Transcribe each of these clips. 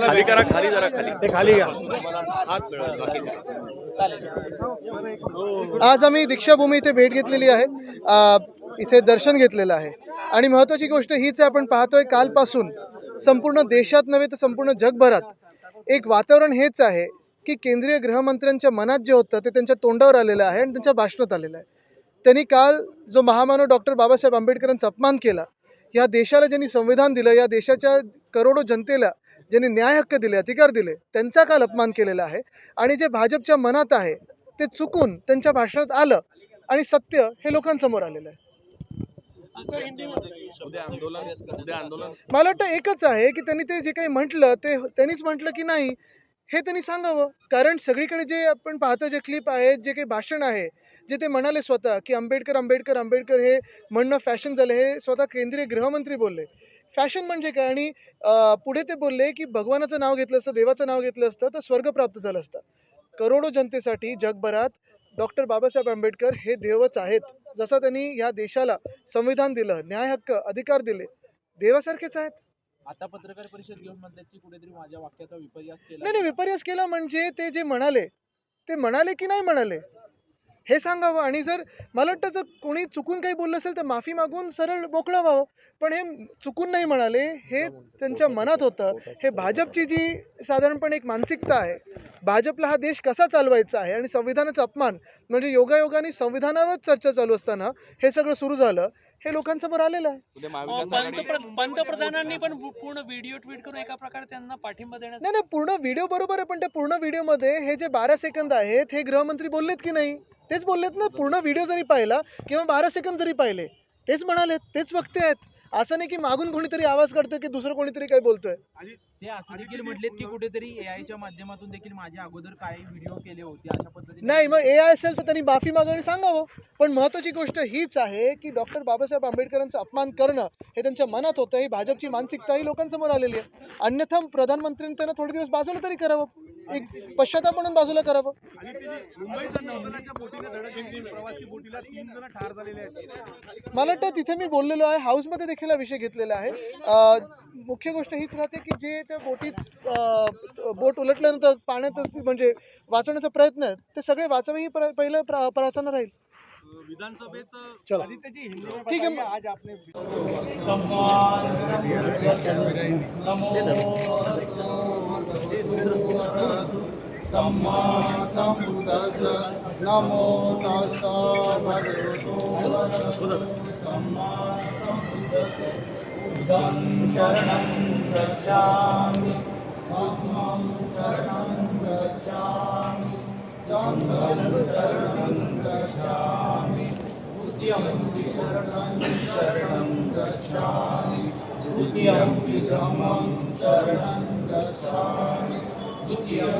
खाली करा खाली जरा खाली. ते खाली घ्या. आज आम्ही दीक्षाभूमी इथे भेट घेतलेली आहे. इथे दर्शन घेतलेलं आहे. आणि महत्वाची गोष्ट हीच आहे आपण पाहतोय कालपासून संपूर्ण देशात नव्हे तर संपूर्ण जगभरात एक वातावरण हेच आहे की केंद्रीय गृहमंत्र्यांच्या मनात जे होतं ते त्यांच्या तोंडावर आलेलं आहे आणि त्यांच्या भाषणात आलेलं आहे. त्यांनी काल जो महामानव डॉक्टर बाबासाहेब आंबेडकरांचा अपमान केला या देशाला ज्यांनी संविधान दिलं या देशाच्या करोडो जनतेला ज्यांनी न्याय हक्क दिले अधिकार दिले त्यांचा काल अपमान केलेला आहे. आणि जे भाजपच्या मनात आहे ते चुकून त्यांच्या भाषणात आलं आणि सत्य हे लोकांसमोर आलेलं आहे. मला वाटतं एकच आहे की त्यांनी ते जे काही म्हटलं ते त्यांनीच म्हटलं की नाही हे त्यांनी सांगावं. कारण सगळीकडे जे आपण पाहतो जे क्लिप आहेत जे काही भाषण आहे जे ते म्हणाले स्वतः की आंबेडकर आंबेडकर आंबेडकर हे म्हणणं फॅशन झालं हे स्वतः केंद्रीय गृहमंत्री बोलले. फॅशन म्हणजे काय? आणि पुढे ते बोलले की भगवानाचं नाव घेतलं असतं देवाचं नाव घेतलं असतं तर स्वर्ग प्राप्त झालं असतं. करोडो जनतेसाठी जगभरात डॉक्टर बाबासाहेब आंबेडकर हे देवच आहेत. जसं त्यांनी ह्या देशाला संविधान दिलं न्याय हक्क अधिकार दिले. देवासारखेच आहेत. आता पत्रकार परिषद घेऊन म्हणतात की कुठेतरी माझ्या वाक्याचा विपर्यास केला नाही नाही. विपर्यास केला म्हणजे ते जे म्हणाले ते म्हणाले की नाही म्हणाले? हे सांगावं. आणि जर मला वाटतं जर कोणी चुकून काही बोललं असेल तर माफी मागून सरळ मोकळं व्हावं. पण हे चुकून नाही म्हणाले हे त्यांच्या मनात होतं. हे भाजपची जी साधारणपणे एक मानसिकता आहे भाजपला हा देश कसा चालवायचा आहे आणि संविधानाचा अपमान म्हणजे योगायोगाने संविधानावर चर्चा चालू असताना हे सगळं सुरू झालं. हे लोकांसमोर आलेलं आहे. पंतप्रधानांनी पण पूर्ण व्हिडिओ ट्विट करून एका प्रकारे त्यांना पाठिंबा देण्याचा नाही नाही पूर्ण व्हिडिओ बरोबर आहे पण त्या पूर्ण व्हिडिओमध्ये हे जे बारा सेकंद आहेत हे गृहमंत्री बोललेत की नाही? तेच बोललेत ना पूर्ण व्हिडिओ जरी पाहिला किंवा बारा सेकंद जरी पाहिले तेच म्हणाले तेच वक्ते आहेत. असं नाही की मागून कोणीतरी आवाज काढतोय की दुसरं कोणीतरी काय बोलतोय. ते असं देखील म्हटलेत की कुठेतरी एआयच्या माध्यमातून देखील माझ्या अगोदर काही व्हिडिओ केले होते अशा पद्धतीने. नाही मग ए आय असेल तर त्यांनी माफी मागणी सांगावं. पण महत्वाची गोष्ट हीच आहे की डॉक्टर बाबासाहेब आंबेडकरांचा अपमान करणं हे त्यांच्या मनात होतं ही भाजपची मानसिकता ही लोकांसमोर आलेली आहे. अन्यथा प्रधानमंत्र्यांनी त्यांना थोडे दिवस बाजूला तरी करावं. एक पश्चाताप म्हणून बाजूला करावं मला वाटतं तिथे मी बोललेलो आहे हाऊसमध्ये देखील हा विषय घेतलेला आहे. अं, मुख्य गोष्ट हीच राहते की जे त्या बोटीत बोट उलटल्यानंतर पाण्यातच ती म्हणजे वाचवण्याचा प्रयत्न आहे ते सगळे वाचवे ही प्र- पहिलं प्रा- प्रार्थना राहील. चला. ठीक आहे. आज आपले सम्मा सम्बुदस। नमो तस्स भगवतो सम्मा सम्बुदस। बुद्धं शरणं गच्छामि। धम्मं शरणं गच्छामि। सङ्घं शरणं गच्छामि। उद्यमपि शरणं शरणं गच्छामि। उद्यमपि धम्मं शरणं गच्छामि। द्वितीयं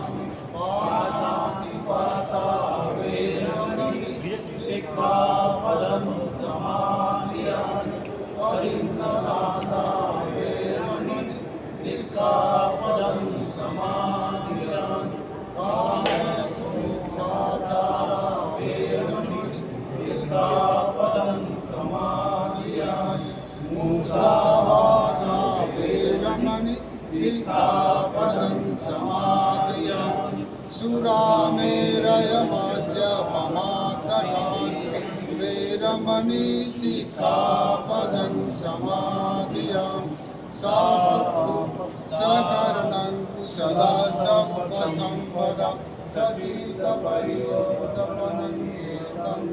सुरामेरयमज्जपमातरान् वेरमणि सिक्खापदं समाधियामि सकर्णं कुशला सर्वसम्पदा सचितपरियोतपनं एतं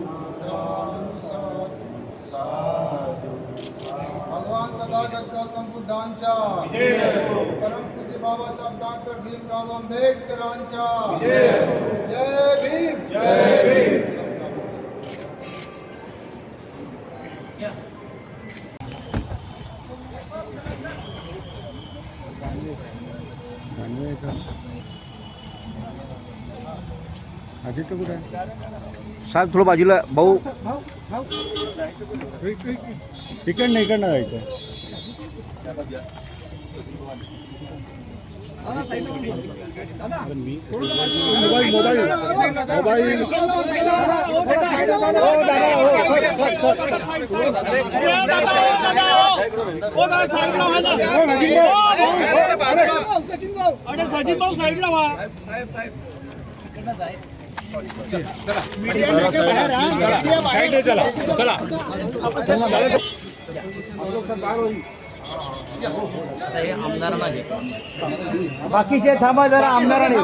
साधु भगवान तथागत गौतम बुद्धांच्या परम पूज्य बाबासाहेब डॉक्टर भीमराव आंबेडकरांच्या. जय भीम. जय भीम. साहेब थोडं बाजूला भाऊ. इकडनं इकडनं जायचं. मोबाईल सचिन भाऊ साईडला वा बाकीचे थांबा जरा आमदारांनी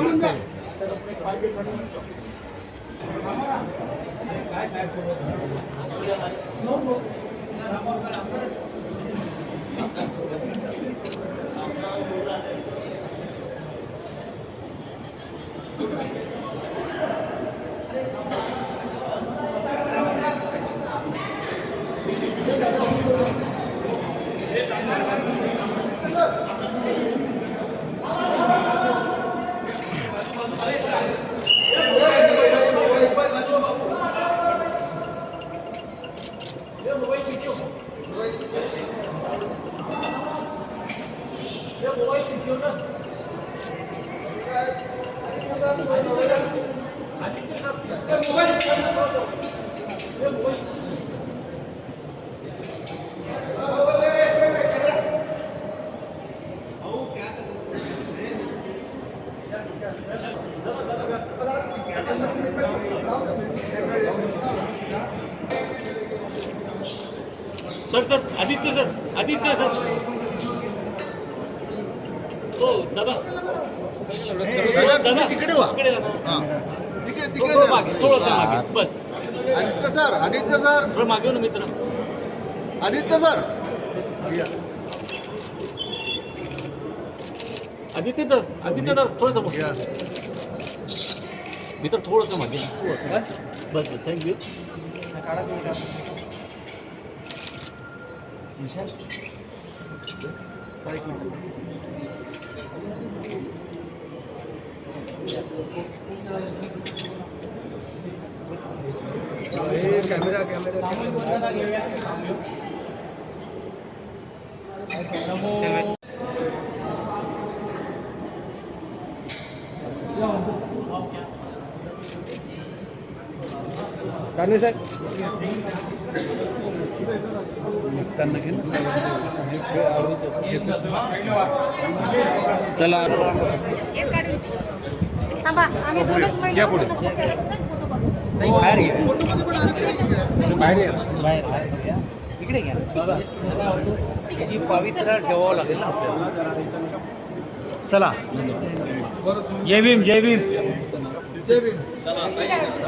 Eu vou aí pedir, né? Eu vou aí pedir, né? Eu vou aí pedir, né? Eu vou aí pedir, né? Sir sir Aditya sir Aditya sir. हो दादा. दादा तिकडे वा. तिकडे थोडं मागे थोडंसं मागे. बस. Aditya sir Aditya sir. थोडं मागे हो ना मित्र आदित्य सर. आदित्य दास आदित्य दास थोडंसं मित्र थोडंसं मागे. बस बस thank you misal baik kamu Kamera, kamu kamera. कानवे साहेब चला. थांबा आम्ही दोनच महिने फोटो पवित्र ठेवावं लागेल ना चला. जय भीम जय भीम.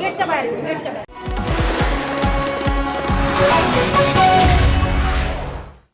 गेटच्या बाहेर गेटच्या बाहेर.